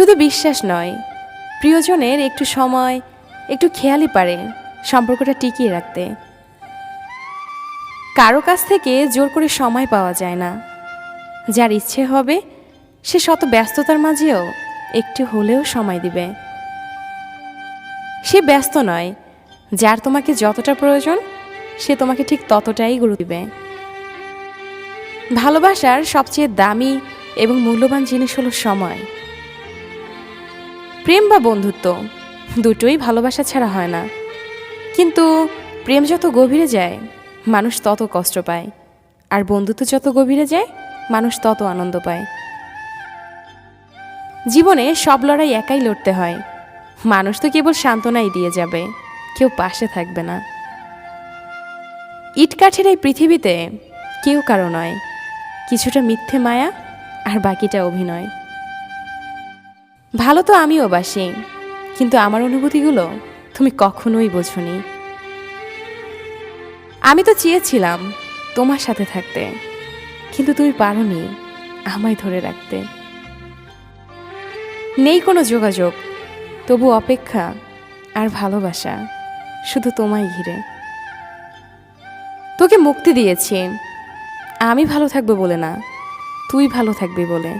শুধু বিশ্বাস নয়, প্রিয়জনের একটু সময়, একটু খেয়ালই পারে সম্পর্কটা টিকিয়ে রাখতে। কারও কাছ থেকে জোর করে সময় পাওয়া যায় না। যার ইচ্ছে হবে, সে শত ব্যস্ততার মাঝেও একটু হলেও সময় দিবে। সে ব্যস্ত নয়, যার তোমাকে যতটা প্রয়োজন, সে তোমাকে ঠিক ততটাই গুরুত্ব দিবে। ভালোবাসার সবচেয়ে দামি এবং মূল্যবান জিনিস হলো সময়। প্রেম বা বন্ধুত্ব, দুটোই ভালোবাসা ছাড়া হয় না। কিন্তু প্রেম যত গভীরে যায়, মানুষ তত কষ্ট পায়। আর বন্ধুত্ব যত গভীরে যায়, মানুষ তত আনন্দ পায়। জীবনে সব লড়াই একাই লড়তে হয়। মানুষ তো কেবল সান্ত্বনাই দিয়ে যাবে, কেউ পাশে থাকবে না। ইট কাঠের এই পৃথিবীতে কেউ কারও নয়, কিছুটা মিথ্যে মায়া আর বাকিটা অভিনয়। ভালো তো আমিও বাসি, কিন্তু আমার অনুভূতিগুলো তুমি কখনোই বোঝনি। আমি তো চেয়েছিলাম তোমার সাথে থাকতে, কিন্তু তুমি পারোনি আমায় ধরে রাখতে। নেই কোনো যোগাযোগ, তবু অপেক্ষা আর ভালোবাসা শুধু তোমায় ঘিরে। তোকে মুক্তি দিয়েছি, আমি ভালো থাকব বলে না, তুই ভালো থাকবি বলে।